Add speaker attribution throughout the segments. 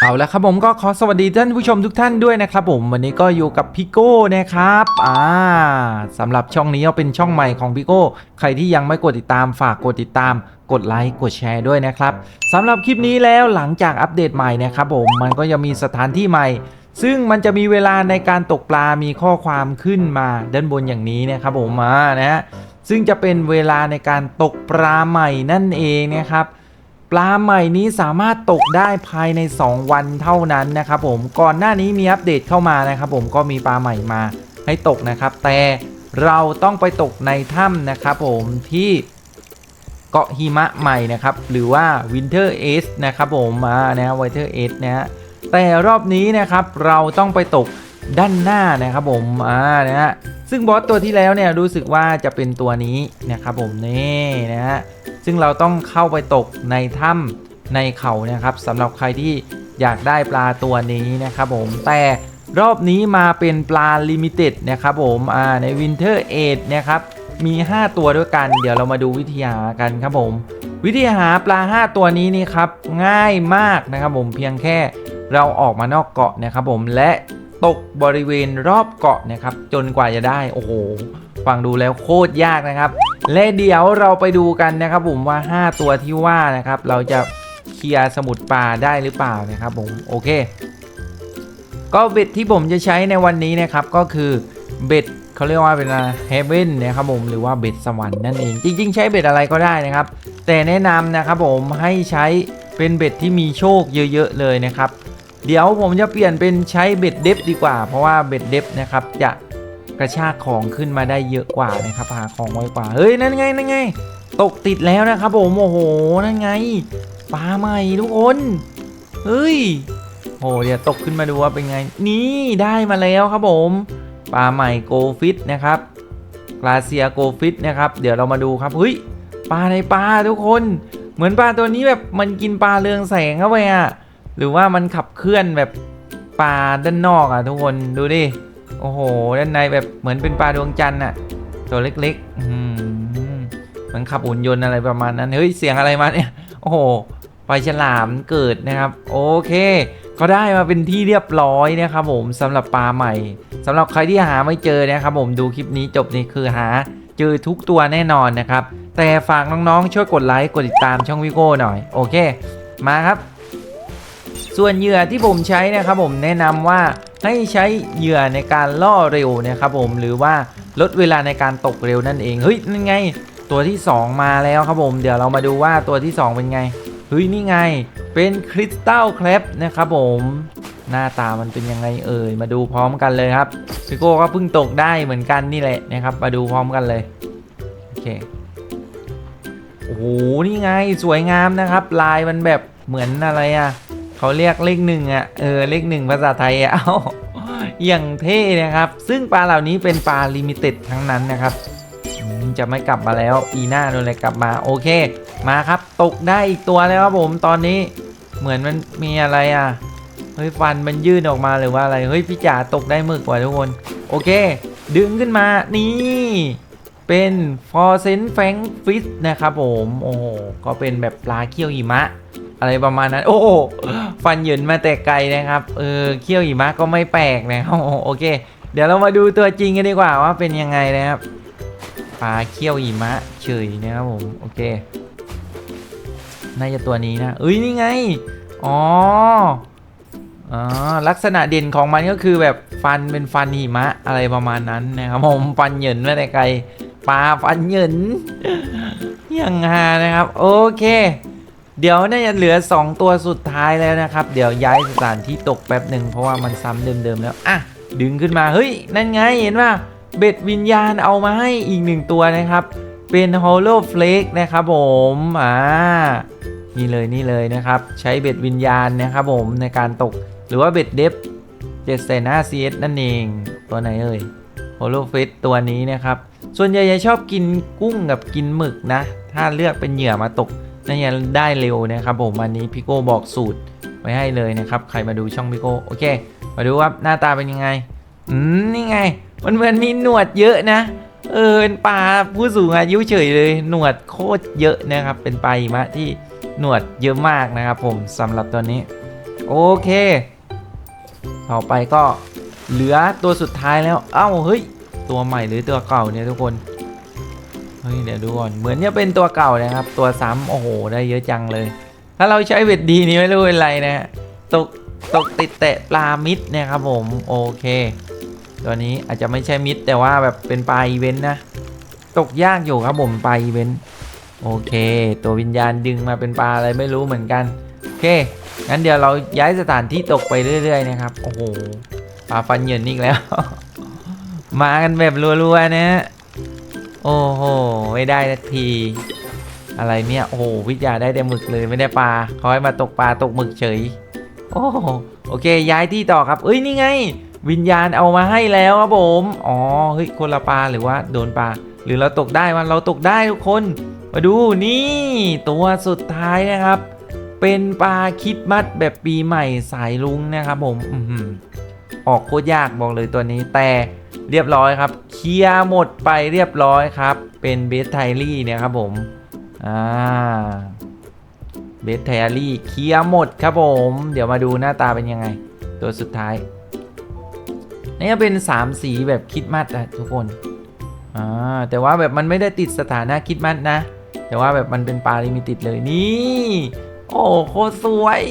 Speaker 1: เอาละครับผมก็ขอสวัสดีท่านผู้ชมทุกท่านด้วยนะครับผมวันนี้ก็อยู่กับพี่โก้นะครับอ่าสำหรับช่องนี้ก็เป็นช่องใหม่ของพี่โก้ใครที่ยังไม่กดติดตามฝากกดติดตาม กดไลค์กดแชร์ด้วยนะครับสำหรับคลิปนี้แล้วหลังจากอัปเดตใหม่นะครับผมมันก็ยังมีสถานที่ใหม่ ซึ่งมันจะมีเวลาในการตกปลามีข้อความขึ้นมาด้านบนอย่างนี้นะครับผมมานะฮะซึ่งจะเป็นเวลาในการตกปลาใหม่นั่นเองนะครับ ปลาใหม่นี้สามารถตกได้ภายใน 2 วันเท่านั้นนะครับผมก่อนหน้านี้มีอัปเดตเข้ามานะครับผมก็มีปลาใหม่มาให้ตกนะครับ แต่เราต้องไปตกในถ้ำนะครับผมที่เกาะหิมะใหม่นะครับ หรือว่า Winter Edge นะครับผมมานะ Winter Edge นะฮะแต่รอบนี้นะครับเราต้องไปตก ด้านหน้านะครับผมอ่านะฮะซึ่งบอสตัวที่แล้วเนี่ยรู้สึกว่าจะเป็นตัวนี้นะครับผมนี่นะฮะซึ่งเราต้องเข้าไปตกในถ้ำในเขานะครับสำหรับใครที่อยากได้ปลาตัวนี้นะครับผมแต่รอบนี้มาเป็นปลาลิมิเต็ดนะครับผมอ่าใน Winter a 8นะครับมี 5 ตัวด้วยกัน เดี๋ยวเรามาดูวิธีหากันครับผม วิธีหาปลา 5 ตัวนี้นี่ครับง่ายมากนะครับผมเพียงแค่เราออกมานอกเกาะนะครับผมและ ตกบริเวณรอบเกาะนะครับ จนกว่าจะได้ โอ้โห ฟังดูแล้วโคตรยากนะครับ และเดี๋ยวเราไปดูกันนะครับผมว่า 5 ตัวที่ว่านะครับ เราจะเคลียร์สมุดปลาได้หรือเปล่านะครับผม โอเค ก็เบ็ดที่ผมจะใช้ในวันนี้นะครับ ก็คือเบ็ดเขาเรียกว่าเป็นเฮเว่นนะครับผมหรือว่าเบ็ดสวรรค์นั่นเอง จริง ๆ ใช้เบ็ดอะไรก็ได้นะครับ แต่แนะนำนะครับผมให้ใช้เป็นเบ็ดที่มีโชคเยอะ ๆ เลยนะครับ เดี๋ยวผมจะเปลี่ยนเป็นใช้เบ็ดเดฟดีกว่า เพราะว่าเบ็ดเดฟนะครับจะกระชากของขึ้นมาได้เยอะกว่านะครับหาของไวกว่า เฮ้ยนั่นไงนั่นไง ตกติดแล้วนะครับผมโอ้โหนั่นไงปลาใหม่ทุกคนเฮ้ยโอ้เดี๋ยวตกขึ้นมาดูว่าเป็นไง นี่ได้มาแล้วครับผมปลาใหม่โกฟิตนะครับกลาเซียโกฟิตนะครับ เดี๋ยวเรามาดูครับเฮ้ยปลาในปลาทุกคน เหมือนปลาตัวนี้แบบมันกินปลาเรืองแสงเข้าไปอะ หรือว่ามันขับเคลื่อนแบบปลาด้านนอกอะทุกคนดูดิ โอ้โห ด้านในแบบเหมือนเป็นปลาดวงจันทร์อะ ตัวเล็กๆมันขับหุ่นยนต์อะไรประมาณนั้น เฮ้ย เสียงอะไรมาเนี่ย โอ้โหปลาฉลามเกิดนะครับ โอเค ก็ได้มาเป็นที่เรียบร้อยนะครับผมสำหรับปลาใหม่สำหรับใครที่หาไม่เจอนะครับผมดูคลิปนี้จบนี่คือหาเจอทุกตัวแน่นอนนะครับ แต่ฝากน้องๆช่วยกดไลค์กดติดตามช่องวิโก้หน่อย โอเค มาครับ ส่วนเหยื่อที่ผมใช้นะครับผมแนะนำว่าให้ใช้เหยื่อในการล่อเร็วนะครับผมหรือว่าลดเวลาในการตกเร็วนั่นเองเฮ้ยนั่นไง ตัวที่ 2 มาแล้วครับผมเดี๋ยวเรามาดูว่าตัวที่ 2 เป็นไงเฮ้ยนี่ไง เป็นคริสตัลแคลปนะครับผมหน้าตามันเป็นยังไงเอ่ยมาดูพร้อมกันเลยครับพี่โก้ก็เพิ่งตกได้เหมือนกันนี่แหละนะครับ มาดูพร้อมกันเลยโอเคโอ้โหนี่ไงสวยงามนะครับ ลายมันแบบเหมือนอะไรอะ เขาเรียกเลขหนึ่งอะเออเลขหนึ่งภาษาไทยอะเอ้าอย่างเท่นะครับ ซึ่งปลาเหล่านี้เป็นปลาลิมิเต็ดทั้งนั้นนะครับอืมจะไม่กลับมาแล้วปีหน้าโดนอะไรกลับมาโอเค มาครับ ตกได้อีกตัวแล้วครับผมตอนนี้เหมือนมันมีอะไรอะเฮ้ยฟันมันยื่นออกมาหรือว่าอะไรเฮ้ยพี่จ๋าตกได้หมึกกว่าทุกคน โอเค ดึงขึ้นมานี่ เป็นฟอร์เซนแฟงฟิชนะครับผมโอ้โหก็เป็นแบบปลาเขี้ยวหิมะ อะไรประมาณนั้น โอ้ฟันหยินมาแต่ไกลนะครับ เออเขี้ยวหิมะก็ไม่แปลกนะครับโอเค เดี๋ยวเรามาดูตัวจริงกันดีกว่าว่าเป็นยังไงนะครับปลาเขี้ยวหิมะเฉยนะครับผมโอเค น่าจะตัวนี้นะเอ้ยนี่ไง อ๋ออ๋อลักษณะเด่นของมันก็คือแบบฟันเป็นฟันหิมะอะไรประมาณนั้นนะครับผมฟันเหยินมาแต่ไกลปลาฟันเหยินยังฮานะครับ โอเค เดี๋ยวน่าจะเหลือ 2 ตัวสุดท้ายแล้วนะครับ เดี๋ยวย้ายสถานที่ตกแป๊บหนึ่งเพราะว่ามันซ้ำเดิมๆแล้ว อะ ดึงขึ้นมา เฮ้ย นั่นไง เห็นป่ะเบ็ดวิญญาณเอามาให้อีกหนึ่งตัวนะครับ เป็น Hollow Flake นะครับผม อ่า นี่เลยนี่เลยนะครับ ใช้เบ็ดวิญญาณนะครับผมในการตก หรือว่าเบ็ดเดฟเจ็ดเซนห้าซีนั่นเอง ตัวไหนเอ่ย Hollow Flake ตัวนี้นะครับ ส่วนใหญ่ชอบกินกุ้งกับกินหมึกนะ ถ้าเลือกเป็นเหยื่อมาตก น่าจะได้เร็วนะครับผมวันนี้พี่โก้บอกสูตรไว้ให้เลยนะครับ ใครมาดูช่องพี่โก้โอเค มาดูว่าหน้าตาเป็นยังไง อืมนี่ไง มันเหมือนมีหนวดเยอะนะ เออเป็นปลาผู้สูงอายุเฉยเลย หนวดโคตรเยอะนะครับ เป็นปลาหิมะที่หนวดเยอะมากนะครับผมสำหรับตัวนี้ โอเค ต่อไปก็เหลือตัวสุดท้ายแล้ว เอ้าเฮ้ย ตัวใหม่หรือตัวเก่าเนี่ยทุกคน เฮ้ยเดี๋ยวดูก่อนเหมือนจะเป็นตัวเก่านะครับ ตัวซ้ำโอ้โหได้เยอะจังเลย ถ้าเราใช้เวทดีนี่ไม่รู้เป็นไรนะตกตกติดเตะปลามิดนี่ยครับผมโอเค ตัวนี้อาจจะไม่ใช่มิดแต่ว่าแบบเป็นปลาอีเวนต์นะ ตกยากอยู่ครับผมปลาอีเวนต์โอเค ตัววิญญาณดึงมาเป็นปลาอะไรไม่รู้เหมือนกันโอเคงั้นเดี๋ยวเราย้ายสถานที่ตกไปเรื่อย ๆ นะครับ โอ้โหปลาฟันเหยินอีกแล้ว มากันแบบรัวๆนะ โอ้โห ไม่ได้สักที อะไรเนี่ย โอ้โห วิทยาได้แต่หมึกเลยไม่ได้ปลาเขาให้มาตกปลาตกหมึกเฉย โอ้โหโอเค ย้ายที่ต่อครับ เอ้ย นี่ไง วิญญาณเอามาให้แล้วครับผม อ๋อ เฮ้ย คนละปลาหรือว่าโดนปลา หรือเราตกได้มันเราตกได้ทุกคน มาดูนี่ ตัวสุดท้ายนะครับ เป็นปลาคิดมัดแบบปีใหม่สายลุงนะครับผมอออกโคตรยากบอกเลยตัวนี้แต่เรียบร้อยครับ ลียร์หมดไปเรียบร้อยครับ เป็นเบสไทลี่เนี่ยครับผมอ่าเบสไทลี่เคลียร์หมดครับผม เดี๋ยวมาดูหน้าตาเป็นยังไง ตัวสุดท้ายนี่ก็เป็น 3 สีแบบคิดมัดอะทุกคนอ่าแต่ว่าแบบมันไม่ได้ติดสถานะคิดมัดนะ แต่ว่าแบบมันเป็นปลาลิมิติดเลยนี่ โอ้โคตรสวย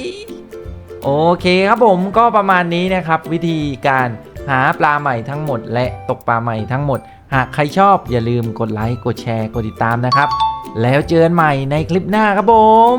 Speaker 1: โอเคครับผมก็ประมาณนี้นะครับ วิธีการ หาปลาใหม่ทั้งหมด และตกปลาใหม่ทั้งหมด หากใครชอบอย่าลืมกดไลค์กดแชร์กดติดตามนะครับ แล้วเจอกันใหม่ในคลิปหน้าครับผม